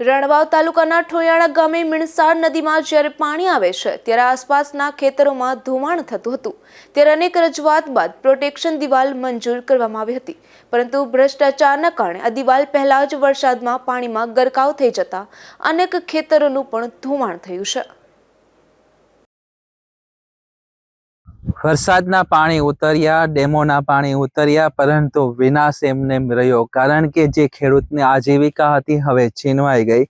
રણવાવ તાલુકાના ઠોયાણા ગામે મિણસાર નદીમાં જ્યારે પાણી આવે છે, ત્યારે આસપાસના ખેતરોમાં ધોવાણ થતું હતું. ત્યારે અનેક રજૂઆત બાદ પ્રોટેક્શન દિવાલ મંજૂર કરવામાં આવી હતી. પરંતુ ભ્રષ્ટાચારના કારણે આ દિવાલ પહેલા જ વરસાદમાં પાણીમાં ગરકાવ થઈ જતા અનેક ખેતરોનું પણ ધોવાણ થયું છે. વરસાદના પાણી ઉતર્યા, ડેમોના પાણી ઉતર્યા, પરંતુ વિનાશ એમને રહ્યો. કારણ કે જે ખેડૂતની આજીવિકા હતી, હવે છીનવાઈ ગઈ.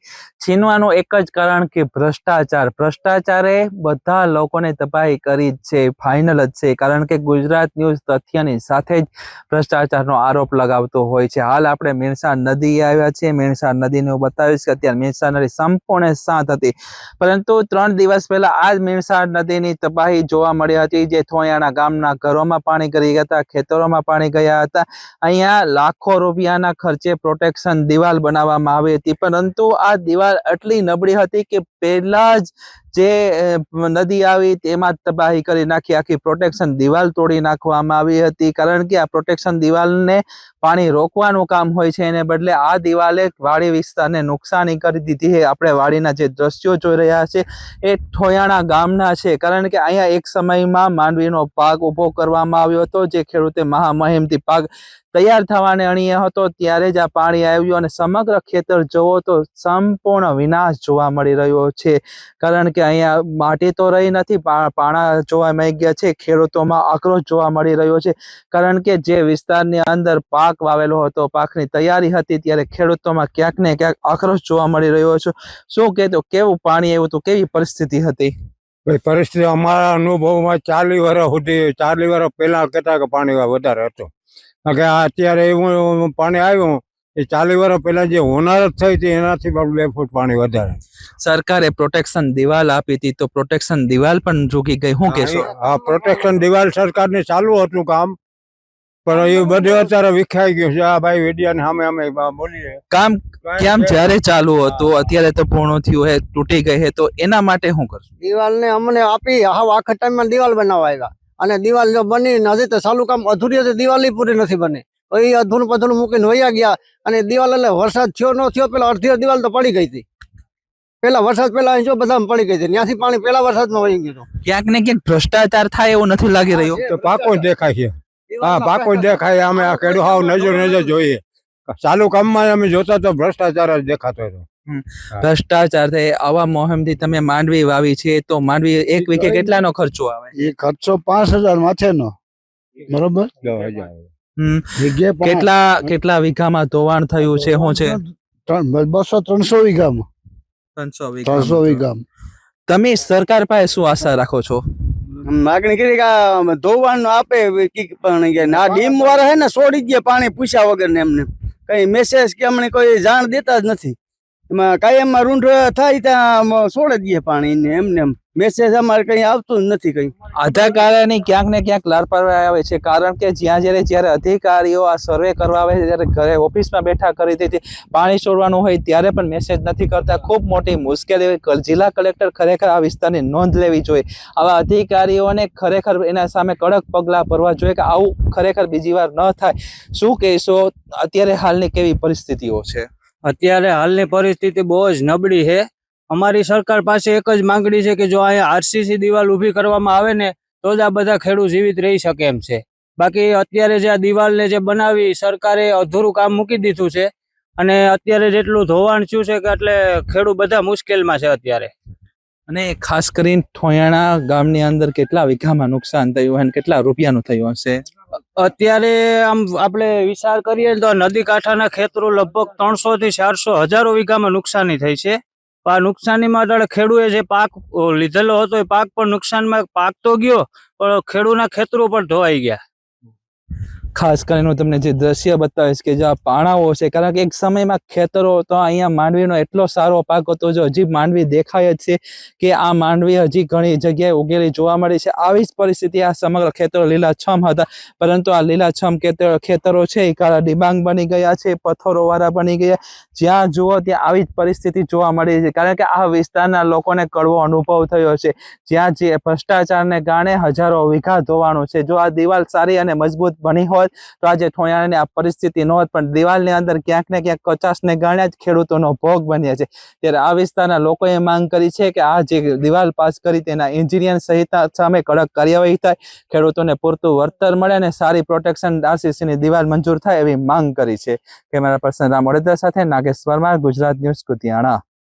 છીનવાનું એક જ કારણ કે ભ્રષ્ટાચાર. ભ્રષ્ટાચારે બધા લોકોને તબાહી કરી જ છે ફાઇનલ જ છે. કારણ કે ગુજરાત ન્યૂઝ તથ્યની સાથે જ ભ્રષ્ટાચારનો આરોપ લગાવતો હોય છે. હાલ આપણે મેણસાર નદી આવ્યા છીએ. મીણસા નદીનું બતાવીશ કે અત્યારે મેણસાર નદી સંપૂર્ણ શાંત હતી. પરંતુ ત્રણ દિવસ પહેલા આ જ મેણસાર નદીની તબાહી જોવા મળી હતી, જે થોયાણા ગામના ઘરોમાં પાણી કરી ગયા હતા, ખેતરોમાં પાણી ગયા હતા. અહીંયા લાખો રૂપિયાના ખર્ચે પ્રોટેક્શન દિવાલ બનાવવામાં આવી હતી. પરંતુ આ દિવાલ એટલી નબળી હતી કે પહેલા જ જે નદી આવી તેમાં તબાહી કરી નાખી, આખી પ્રોટેક્શન દિવાલ તોડી નાખવામાં આવી હતી. કારણ કે આ પ્રોટેક્શન દિવાલને પાણી રોકવાનું કામ હોય છે, એને બદલે આ દિવાલે વાડી વિસ્તારને નુકસાની કરી દીધી છે. આપણે વાડીના જે દ્રશ્યો જોઈ રહ્યા છે, એ ઠોયાણા ગામના છે. કારણ કે અહીંયા એક સમયમાં માંડવીનો પાક ઊભો કરવામાં આવ્યો હતો, જે ખેડૂતે મહામહિમથી પાક તૈયાર થવાને અણીએ હતો, ત્યારે જ આ પાણી આવ્યું અને સમગ્ર ખેતર જોવો તો સંપૂર્ણ વિનાશ જોવા મળી રહ્યો છે. કારણ કે અહીંયા માટી તો રહી નથી પાણા જોવા મળી ગયા છે, ખેડૂતોમાં આક્રોશ જોવા મળી રહ્યો છે. કારણ કે જે વિસ્તારની અંદર પાક વાવેલો હતો, પાકની તૈયારી હતી, ત્યારે ખેડૂતોમાં ક્યાંક ને ક્યાંક આક્રોશ જોવા મળી રહ્યો છે. શું કહેતો, કેવું પાણી આવ્યું હતું, કેવી પરિસ્થિતિ હતી? ભાઈ, પરિસ્થિતિ અમારા અનુભવમાં ચાલી વર્ષ સુધી, ચાલી વર્ષ પહેલા કરતા કે પાણી વધારે હતું. કે અત્યારે એવું પાણી આવ્યું એ ચાલી વર્ષ પહેલા જે હોનારત થઈ હતી એનાથી પણ બે ફૂટ પાણી વધારે. સરકારે પ્રોટેક્શન દિવાલ આપી હતી તો પ્રોટેક્શન દિવાલ પણ ઝૂકી ગઈ. શું કહેશો? આ પ્રોટેક્શન દિવાલ સરકારને ચાલુ હતું કામ પણ એ બધું અત્યારે વિખાઈ ગયું છે. આ ભાઈ વેડિયાની સામે અમે બોલીએ. કામ કેમ જ્યારે ચાલુ હતું અત્યારે તો પૂર્ણ થયું હે તૂટી ગઈ હે તો એના માટે શું કરશું? દિવાલ ને અમને આપી હાવ આખા ટાઈમમાં દિવાલ બનાવવા આવ્યા. અને દિવાલ જો બની નથી તો ચાલુ કામ અધૂરી હતી દિવાલ ય પૂરી નથી બની. તો એ અધૂરું પધૂરું મૂકીને વયા ગયા અને દિવાલ એટલે વરસાદ થયો ન થયો પેલા અડધી દિવાલ તો પડી ગઈ હતી. પેલા વરસાદ પેલા જો બધા પડી ગઈ હતી. ત્યાંથી પાણી પેલા વરસાદમાં વહી ગયું હતું. ક્યાંક ને ક્યાંક ભ્રષ્ટાચાર થાય એવું નથી લાગી રહ્યું? તો પાકો જ દેખાય છે. હા પાકો જ દેખાય. અમે આ ખેડૂ હાવ નજર નજર જોઈએ. ચાલુ કામમાં અમે જોતા તો ભ્રષ્ટાચાર જ દેખાતો હતો. ભ્રષ્ટાચાર થાય આવા મોહમથી તમે માંડવી વાવી છે તો માંડવી એક વીકે કેટલાનો ખર્ચો આવે? એ ખર્ચો પાંચ હજાર માથેનો. બરોબર? કેટલા કેટલા વીઘામાં ધોવાણ થયું છે શું છે? બસો ત્રણસો વીઘામાં. ત્રણસો ત્રણસો વીઘામાં. તમે સરકાર પાસે શું આશા રાખો છો? માગણી કરી કે ધોવાનું આપે કી પણ કે ના ડીમ વાળા હે ને છોડી જ ગયા પાણી પૂછ્યા વગર ને એમને. કઈ મેસેજ કે અમને કોઈ જાણ દેતા જ નથી. એમાં કાયમમાં રૂંઢ થાય ત્યાં છોડે દઈએ પાણી ને એમને એમ. મેસેજ અમારે કઈ આવતું નથી કઈ. આધાર કાર્ડની ક્યાંક ને ક્યાંક લારપારવા આવે છે. કારણ કે જ્યાં જ્યારે જ્યારે અધિકારીઓ આ સર્વે કરવા આવે છે ત્યારે ઘરે ઓફિસમાં બેઠા કરી દેતી પાણી છોડવાનું હોય ત્યારે પણ મેસેજ નથી કરતા. ખૂબ મોટી મુશ્કેલી. જિલ્લા કલેક્ટર ખરેખર આ વિસ્તારની નોંધ લેવી જોઈએ. આવા અધિકારીઓને ખરેખર એના સામે કડક પગલાં ભરવા જોઈએ કે આવું ખરેખર બીજી વાર ન થાય. શું કહેશો? અત્યારે હાલની કેવી પરિસ્થિતિઓ છે? અત્યારે હાલની પરિસ્થિતિ બહુ જ નબળી છે. અમારી સરકાર પાસે એક જ માંગણી છે કે જો અહીંયા આરસીસી દિવાલ ઊભી કરવામાં આવે ને, તો જ આ બધા ખેડૂત જીવિત રહી શકે એમ છે. બાકી અત્યારે જે આ દિવાલને જે બનાવી, સરકારે અધૂરું કામ મૂકી દીધું છે. અને અત્યારે જેટલું ધોવાણ થયું છે કે એટલે ખેડૂત બધા મુશ્કેલમાં છે અત્યારે. અને ખાસ કરીને ઠોયાણા ગામની અંદર કેટલા વીઘામાં નુકસાન થયું અને કેટલા રૂપિયાનું થયું હશે? અત્યારે આમ આપણે વિચાર કરીએ તો નદી કાંઠાના ખેતરો લગભગ ત્રણસો થી ચારસો હજારો વીઘામાં નુકસાની થઈ છે. આ નુકસાનીમાં અટાણે ખેડૂએ જે પાક લીધેલો હતો એ પાક પણ નુકસાનમાં પાક તો ગયો, પણ ખેડૂના ખેતરો પણ ધોવાઈ ગયા. ખાસ કરીને હું તમને જે દ્રશ્ય બતાવીશ કે જે આ પાણાઓ છે, કારણ કે એક સમયમાં ખેતરો તો અહીંયા માંડવીનો એટલો સારો પાક હતો, જો હજી માંડવી દેખાય જ છે કે આ માંડવી હજી ઘણી જગ્યાએ ઉગેલી જોવા મળી છે. આવી જ પરિસ્થિતિ આ સમગ્ર ખેતરો લીલાછમ હતા, પરંતુ આ લીલાછમ ખેતરો ખેતરો છે એ કાળા ડિબાંગ બની ગયા છે, પથ્થરોવાળા બની ગયા. જ્યાં જુઓ ત્યાં આવી જ પરિસ્થિતિ જોવા મળી છે, કારણ કે આ વિસ્તારના લોકોને કડવો અનુભવ થયો છે. જ્યાં જે ભ્રષ્ટાચારને કારણે હજારો વીઘા ધોવાનું છે. જો આ દિવાલ સારી અને મજબૂત બની હોત હોત તો આજે ઠોયાણાની આ પરિસ્થિતિ ન હોત, પણ દિવાલની અંદર ક્યાંક ને ક્યાંક કચાસને કારણે જ ખેડૂતોનો ભોગ બન્યા છે. ત્યારે આ વિસ્તારના લોકોએ માંગ કરી છે કે આ જે દિવાલ પાસ કરી તેના એન્જિનિયર સહિત સામે કડક કાર્યવાહી થાય, ખેડૂતોને પૂરતું વળતર મળે અને સારી પ્રોટેક્શન આરસીસીની દિવાલ મંજૂર થાય એવી માંગ કરી છે. કેમેરા પર્સન રામ વડોદરા સાથે નાગેશ વર્મા ગુજરાત ન્યૂઝ કુતિયાણા.